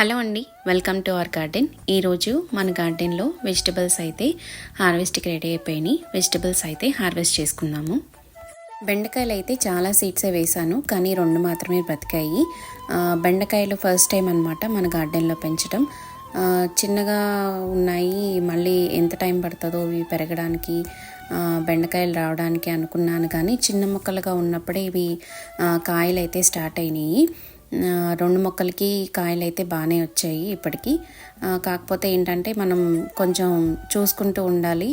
Hello అండి welcome to our garden. ఈరోజు మన గార్డెన్లో వెజిటబుల్స్ అయితే హార్వెస్ట్కి రెడీ అయిపోయినాయి. వెజిటబుల్స్ అయితే హార్వెస్ట్ చేసుకుందాము. బెండకాయలు అయితే చాలా సీడ్సే వేశాను కానీ రెండు మాత్రమే బ్రతికాయి బెండకాయలు ఫస్ట్ టైం అనమాట మన గార్డెన్లో పెంచడం చిన్నగా ఉన్నాయి మళ్ళీ ఎంత టైం పడుతుందో ఇవి పెరగడానికి బెండకాయలు రావడానికి అనుకున్నాను కానీ చిన్న మొక్కలుగా ఉన్నప్పుడే ఇవి కాయలు అయితే స్టార్ట్ అయినాయి. రెండు మొక్కలకి కాయలు అయితే బాగానే వచ్చాయి ఇప్పటికీ. కాకపోతే ఏంటంటే మనం కొంచెం చూసుకుంటూ ఉండాలి.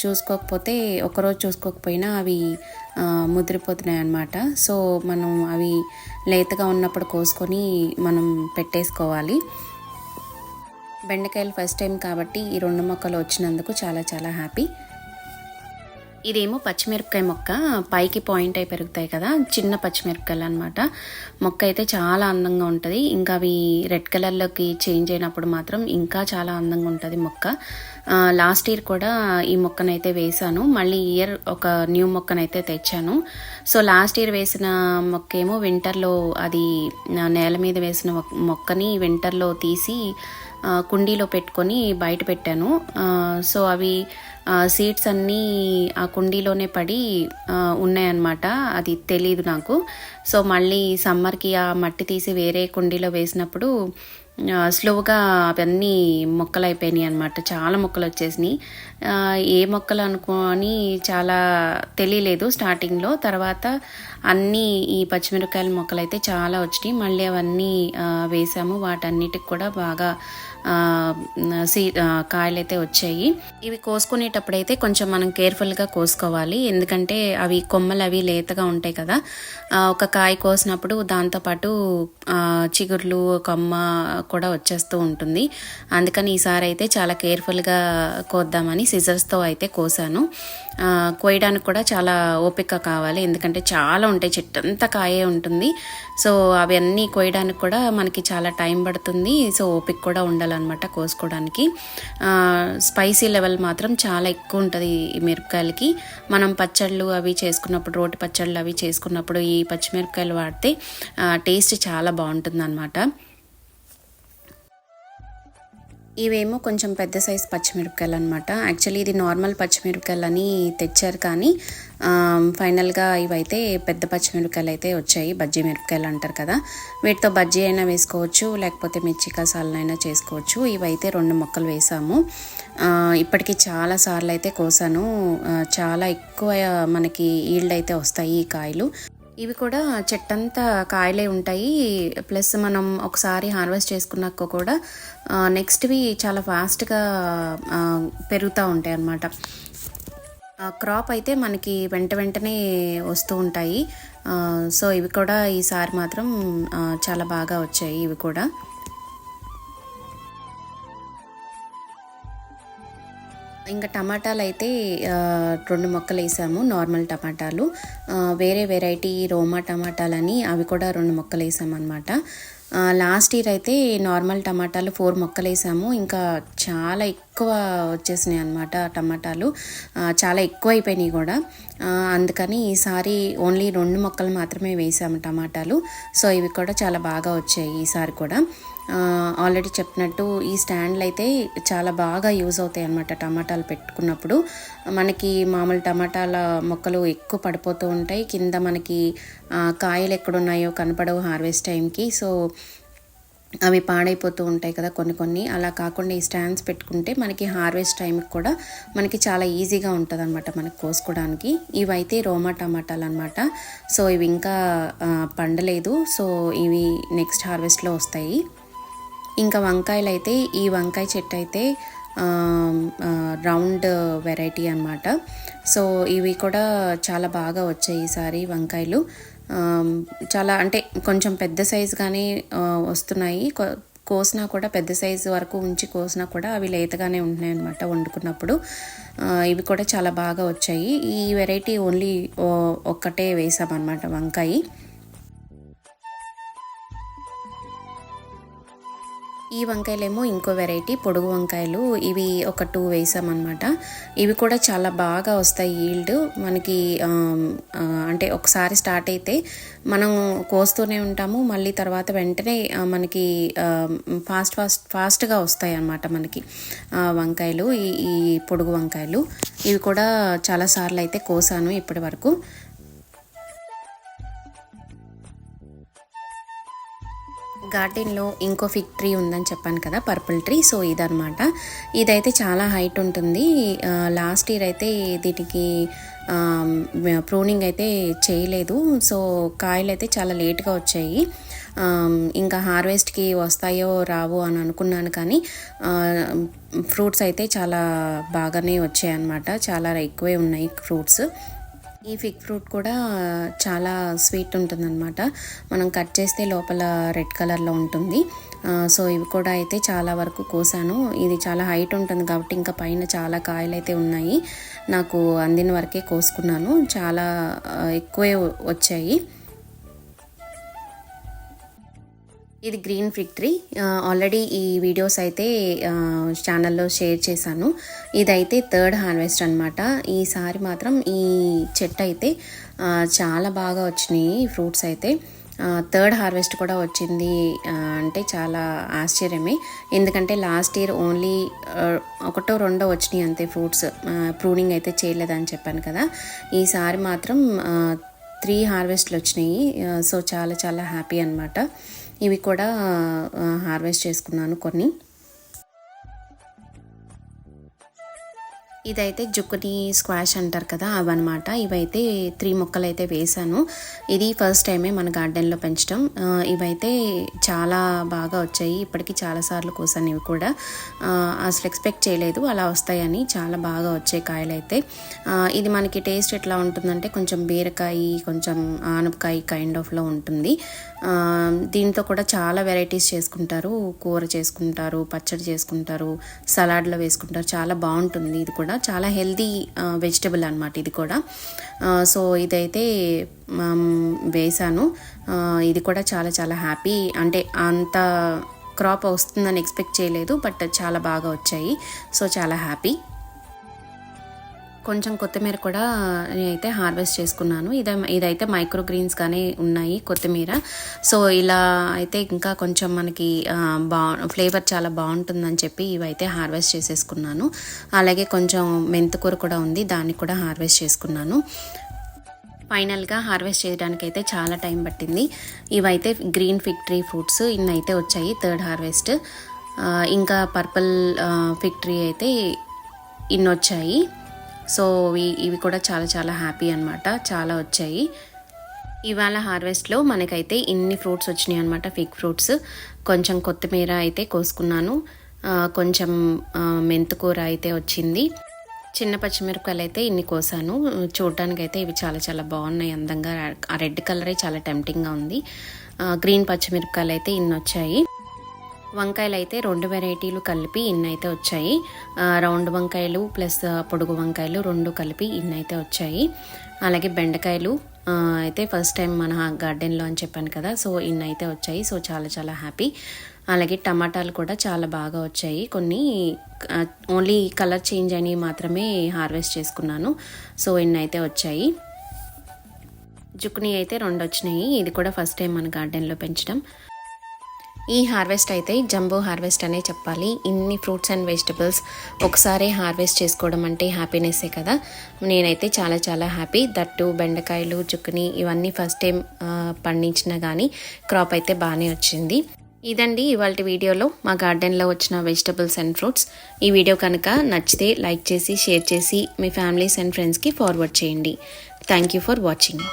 చూసుకోకపోతే ఒకరోజు చూసుకోకపోయినా అవి ముదిరిపోతున్నాయి అన్నమాట సో మనం అవి లేతగా ఉన్నప్పుడు కోసుకొని మనం పెట్టేసుకోవాలి. బెండకాయలు ఫస్ట్ టైం కాబట్టి ఈ రెండు మొక్కలు వచ్చినందుకు చాలా చాలా హ్యాపీ. ఇదేమో పచ్చిమిరపకాయ మొక్క. పైకి పాయింట్ అయి పెరుగుతాయి కదా. చిన్న పచ్చిమిరపకాయలు అనమాట మొక్క అయితే చాలా అందంగా ఉంటుంది. ఇంకా అవి రెడ్ కలర్లోకి చేంజ్ అయినప్పుడు మాత్రం ఇంకా చాలా అందంగా ఉంటుంది మొక్క. లాస్ట్ ఇయర్ కూడా ఈ మొక్కనైతే వేశాను. మళ్ళీ ఇయర్ ఒక న్యూ మొక్కనైతే తెచ్చాను. సో లాస్ట్ ఇయర్ వేసిన మొక్క ఏమో వింటర్లో అది నేల మీద వేసిన మొక్- మొక్కని వింటర్లో తీసి కుండీలో పెట్టుకొని బయట పెట్టాను. సో అవి సీడ్స్ అన్నీ ఆ కుండీలోనే పడి ఉన్నాయన్నమాట. అది తెలియదు నాకు. సో మళ్ళీ సమ్మర్కి ఆ మట్టి తీసి వేరే కుండీలో వేసినప్పుడు స్లోగా అవన్నీ మొక్కలు అయిపోయినాయి అనమాట చాలా మొక్కలు వచ్చేసినాయి. ఏ మొక్కలు అనుకోని చాలా తెలియలేదు స్టార్టింగ్లో. తర్వాత అన్నీ ఈ పచ్చిమిరపకాయల మొక్కలు అయితే చాలా వచ్చినాయి. మళ్ళీ అవన్నీ వేసాము. వాటన్నిటికి కూడా బాగా సీ కాయలైతే కాయలు అయితే వచ్చాయి. ఇవి కోసుకునేటప్పుడు అయితే కొంచెం మనం కేర్ఫుల్గా కోసుకోవాలి. ఎందుకంటే అవి కొమ్మలు అవి లేతగా ఉంటాయి కదా. ఒక కాయ కోసినప్పుడు దాంతోపాటు చిగుర్లు కొమ్మ కూడా వచ్చేస్తూ ఉంటుంది. అందుకని ఈసారి అయితే చాలా కేర్ఫుల్గా కోద్దామని సిజర్స్తో అయితే కోసాను. కోయడానికి కూడా చాలా ఓపిక కావాలి. ఎందుకంటే చాలా ఉంటాయి చెట్టు అంతా కాయే ఉంటుంది. సో అవన్నీ కోయడానికి కూడా మనకి చాలా టైం పడుతుంది. సో ఓపిక కూడా ఉండాలన్నమాట కోసుకోవడానికి. స్పైసీ లెవెల్ మాత్రం చాలా ఎక్కువ ఉంటుంది ఈ మిరపకాయలకి. మనం పచ్చళ్ళు అవి చేసుకున్నప్పుడు రోటి పచ్చళ్ళు అవి చేసుకున్నప్పుడు ఈ పచ్చిమిరపకాయలు వాడితే టేస్ట్ చాలా బాగుంటుంది ఇవేమో కొంచెం పెద్ద సైజ్ పచ్చిమిరపకాయలు అనమాట యాక్చువల్లీ ఇది నార్మల్ పచ్చిమిరపకాయలు అని తెచ్చారు కానీ ఫైనల్గా ఇవైతే పెద్ద పచ్చిమిరపకాయలు అయితే వచ్చాయి. బజ్జీ మిరపకాయలు అంటారు కదా. వీటితో బజ్జీ అయినా వేసుకోవచ్చు లేకపోతే మిర్చి కసాలనైనా చేసుకోవచ్చు. ఇవైతే రెండు మొక్కలు వేసాము. ఇప్పటికీ ఇప్పటికి చాలా సార్లు అయితే కోసాను. చాలా ఎక్కువ మనకి ఈల్డ్ అయితే వస్తాయి ఈ కాయలు. ఇవి కూడా చెట్టంతా కాయలే ఉంటాయి. ప్లస్ మనం ఒకసారి హార్వెస్ట్ చేసుకున్నాక కూడా నెక్స్ట్వి చాలా ఫాస్ట్గా పెరుగుతూ ఉంటాయి అన్నమాట. క్రాప్ అయితే మనకి వెంట వెంటనే వస్తూ ఉంటాయి. సో ఇవి కూడా ఈసారి మాత్రం చాలా బాగా వచ్చాయి ఇవి కూడా. ఇంకా టమాటాలు అయితే రెండు మొక్కలు వేసాము నార్మల్ టమాటాలు. వేరే వెరైటీ రోమా టమాటాలని అవి కూడా రెండు మొక్కలు వేసాము అనమాట లాస్ట్ ఇయర్ అయితే నార్మల్ టమాటాలు ఫోర్ మొక్కలు వేసాము ఇంకా చాలా ఎక్కువ వచ్చేసినాయి అనమాట టమాటాలు చాలా ఎక్కువ అయిపోయినాయి కూడా. అందుకని ఈసారి ఓన్లీ రెండు మొక్కలు మాత్రమే వేసాము టమాటాలు. సో ఇవి కూడా చాలా బాగా వచ్చాయి ఈసారి కూడా. ఆల్రెడీ చెప్పినట్టు ఈ స్టాండ్లు అయితే చాలా బాగా యూజ్ అవుతాయి అన్నమాట టమాటాలు పెట్టుకున్నప్పుడు. మనకి మామూలు టమాటాల మొక్కలు ఎక్కువ పడిపోతూ ఉంటాయి. కింద మనకి కాయలు కాయలు ఎక్కడున్నాయో కనపడవు హార్వెస్ట్ టైంకి. సో అవి పాడైపోతూ ఉంటాయి కదా కొన్ని కొన్ని. అలా కాకుండా ఈ స్టాండ్స్ పెట్టుకుంటే మనకి హార్వెస్ట్ టైంకి కూడా మనకి చాలా ఈజీగా ఉంటుంది అనమాట మనకి కోసుకోవడానికి. ఇవైతే రోమా టమాటాలు అనమాట సో ఇవి ఇంకా పండలేదు. సో ఇవి నెక్స్ట్ హార్వెస్ట్లో వస్తాయి. ఇంకా వంకాయలు అయితే ఈ వంకాయ చెట్టు అయితే రౌండ్ వెరైటీ అనమాట సో ఇవి కూడా చాలా బాగా వచ్చాయి ఈసారి వంకాయలు. చాలా అంటే కొంచెం పెద్ద సైజు కానీ వస్తున్నాయి. కోసినా కూడా పెద్ద సైజు వరకు ఉంచి కోసినా కూడా అవి లేతగానే ఉంటున్నాయి అనమాట వండుకున్నప్పుడు ఇవి కూడా చాలా బాగా వచ్చాయి. ఈ వెరైటీ ఓన్లీ ఒక్కటే వేసామన్నమాట వంకాయ. వంకాయలేమో ఇంకో వెరైటీ. పొడుగు వంకాయలు ఇవి ఒక టూ వేసామన్నమాట. ఇవి కూడా చాలా బాగా వస్తాయి ఈల్డ్. మనకి అంటే ఒకసారి స్టార్ట్ అయితే మనం కోస్తూనే ఉంటాము. మళ్ళీ తర్వాత వెంటనే మనకి ఫాస్ట్ ఫాస్ట్ ఫాస్ట్గా వస్తాయి అన్నమాట మనకి వంకాయలు. ఈ ఈ పొడుగు వంకాయలు. ఇవి కూడా చాలాసార్లు అయితే కోసాను ఇప్పటి వరకు గార్డెన్లో ఇంకో ఫిగ్ ట్రీ ఉందని చెప్పాను కదా పర్పుల్ ట్రీ. సో ఇదనమాట ఇదైతే చాలా హైట్ ఉంటుంది. లాస్ట్ ఇయర్ అయితే దీనికి ప్రూనింగ్ అయితే చేయలేదు. సో కాయలు అయితే చాలా లేట్గా వచ్చాయి. ఇంకా హార్వెస్ట్కి వస్తాయో రావో అని అనుకున్నాను కానీ ఫ్రూట్స్ అయితే చాలా బాగానే వచ్చాయి అన్నమాట చాలా ఎక్కువే ఉన్నాయి ఫ్రూట్స్. ఈ ఫిగ్ ఫ్రూట్ కూడా చాలా స్వీట్ ఉంటుందన్నమాట. మనం కట్ చేస్తే లోపల రెడ్ కలర్లో ఉంటుంది. సో ఇవి కూడా అయితే చాలా వరకు కోసాను. ఇది చాలా హైట్ ఉంటుంది కాబట్టి ఇంకా పైన చాలా కాయలు అయితే ఉన్నాయి. నాకు అందిన వరకే కోసుకున్నాను. చాలా ఎక్కువే వచ్చాయి. ఇది గ్రీన్ ఫిక్టరీ ఆల్రెడీ ఈ వీడియోస్ అయితే ఛానల్లో షేర్ చేశాను. ఇదైతే థర్డ్ హార్వెస్ట్ అనమాట ఈసారి మాత్రం ఈ చెట్టు అయితే చాలా బాగా వచ్చినాయి ఫ్రూట్స్ అయితే. థర్డ్ హార్వెస్ట్ కూడా వచ్చింది అంటే చాలా ఆశ్చర్యమే. ఎందుకంటే లాస్ట్ ఇయర్ ఓన్లీ ఒకటో రెండో వచ్చినాయి అంతే ఫ్రూట్స్. ప్రూనింగ్ అయితే చేయలేదని చెప్పాను కదా. ఈసారి మాత్రం త్రీ హార్వెస్ట్లు వచ్చినాయి. సో చాలా చాలా హ్యాపీ అనమాట ఇవి కూడా హార్వెస్ట్ చేసుకున్నాను కొన్ని. ఇదైతే జుక్కుని స్క్వాష్ అంటారు కదా అవన్నమాట. ఇవైతే త్రీ మొక్కలు అయితే వేశాను. ఇది ఫస్ట్ టైమే మన గార్డెన్లో పెంచడం ఇవైతే చాలా బాగా వచ్చాయి. ఇప్పటికీ చాలాసార్లు కోసాను ఇవి కూడా. అసలు ఎక్స్పెక్ట్ చేయలేదు. అలా వస్తాయని చాలా బాగా వచ్చాయి కాయలు అయితే ఇది మనకి టేస్ట్ ఎట్లా ఉంటుందంటే కొంచెం బీరకాయ కొంచెం ఆనపకాయ కైండ్ ఆఫ్లో ఉంటుంది. దీంతో కూడా చాలా వెరైటీస్ చేసుకుంటారు. కూర చేసుకుంటారు పచ్చడి చేసుకుంటారు సలాడ్లో వేసుకుంటారు. చాలా బాగుంటుంది ఇది కూడా. చాలా హెల్దీ వెజిటబుల్ అనమాట ఇది కూడా. సో ఇదైతే వేశాను ఇది కూడా చాలా చాలా హ్యాపీ. అంటే అంత క్రాప్ వస్తుందని ఎక్స్పెక్ట్ చేయలేదు బట్ చాలా బాగా వచ్చాయి. సో చాలా హ్యాపీ. కొంచెం కొత్తిమీర కూడా నేనైతే హార్వెస్ట్ చేసుకున్నాను. ఇదే ఇదైతే మైక్రో గ్రీన్స్ కానీ ఉన్నాయి కొత్తిమీర. సో ఇలా అయితే ఇంకా కొంచెం మనకి బా ఫ్లేవర్ చాలా బాగుంటుందని చెప్పి ఇవైతే హార్వెస్ట్ చేసేసుకున్నాను. అలాగే కొంచెం మెంతికూర కూడా ఉంది దాన్ని కూడా హార్వెస్ట్ చేసుకున్నాను. ఫైనల్గా హార్వెస్ట్ చేయడానికి అయితే చాలా టైం పట్టింది. ఇవైతే గ్రీన్ ఫిగ్ ట్రీ ఫ్రూట్స్ ఇన్ని అయితే వచ్చాయి థర్డ్ హార్వెస్ట్. ఇంకా పర్పుల్ ఫిగ్ ట్రీ అయితే ఇన్ని వచ్చాయి సో ఇవి ఇవి కూడా చాలా చాలా హ్యాపీ అనమాట చాలా వచ్చాయి. ఇవాళ హార్వెస్ట్లో మనకైతే ఇన్ని ఫ్రూట్స్ వచ్చినాయి అనమాట ఫిగ్ ఫ్రూట్స్. కొంచెం కొత్తిమీర అయితే కోసుకున్నాను. కొంచెం మెంతుకూర అయితే వచ్చింది. చిన్న పచ్చిమిరపకాయలు అయితే ఇన్ని కోసాను. చూడటానికి అయితే ఇవి చాలా చాలా బాగున్నాయి. అందంగా ఆ రెడ్ కలరే చాలా టెంప్టింగ్గా ఉంది. గ్రీన్ పచ్చిమిరపకాయలు అయితే ఇన్ని వచ్చాయి వంకాయలు అయితే రెండు వెరైటీలు కలిపి ఇన్ని అయితే వచ్చాయి రౌండ్ వంకాయలు ప్లస్ పొడుగు వంకాయలు రెండు కలిపి ఇన్ని అయితే వచ్చాయి. అలాగే బెండకాయలు అయితే ఫస్ట్ టైం మన గార్డెన్లో అని చెప్పాను కదా సో ఇన్ని అయితే వచ్చాయి. సో చాలా చాలా హ్యాపీ. అలాగే టమాటాలు కూడా చాలా బాగా వచ్చాయి. కొన్ని ఓన్లీ కలర్ చేంజ్ అయినవి మాత్రమే హార్వెస్ట్ చేసుకున్నాను. సో ఇన్ని అయితే వచ్చాయి. జుక్ని అయితే రెండు వచ్చినాయి. ఇది కూడా ఫస్ట్ టైం మన గార్డెన్లో పెంచడం. ఈ హార్వెస్ట్ అయితే జంబో హార్వెస్ట్ అనే చెప్పాలి. ఇన్ని ఫ్రూట్స్ అండ్ వెజిటబుల్స్ ఒకసారి హార్వెస్ట్ చేసుకోవడం అంటే హ్యాపీనెస్సే కదా. నేనైతే చాలా చాలా హ్యాపీ. దట్టు బెండకాయలు చుక్కుని ఇవన్నీ ఫస్ట్ టైం పండించినా కానీ క్రాప్ అయితే బాగానే వచ్చింది. ఇదండి ఇవాళ వీడియోలో మా గార్డెన్లో వచ్చిన వెజిటబుల్స్ అండ్ ఫ్రూట్స్. ఈ వీడియో కనుక నచ్చితే లైక్ చేసి షేర్ చేసి మీ ఫ్యామిలీస్ అండ్ ఫ్రెండ్స్కి ఫార్వర్డ్ చేయండి. Thank you for watching.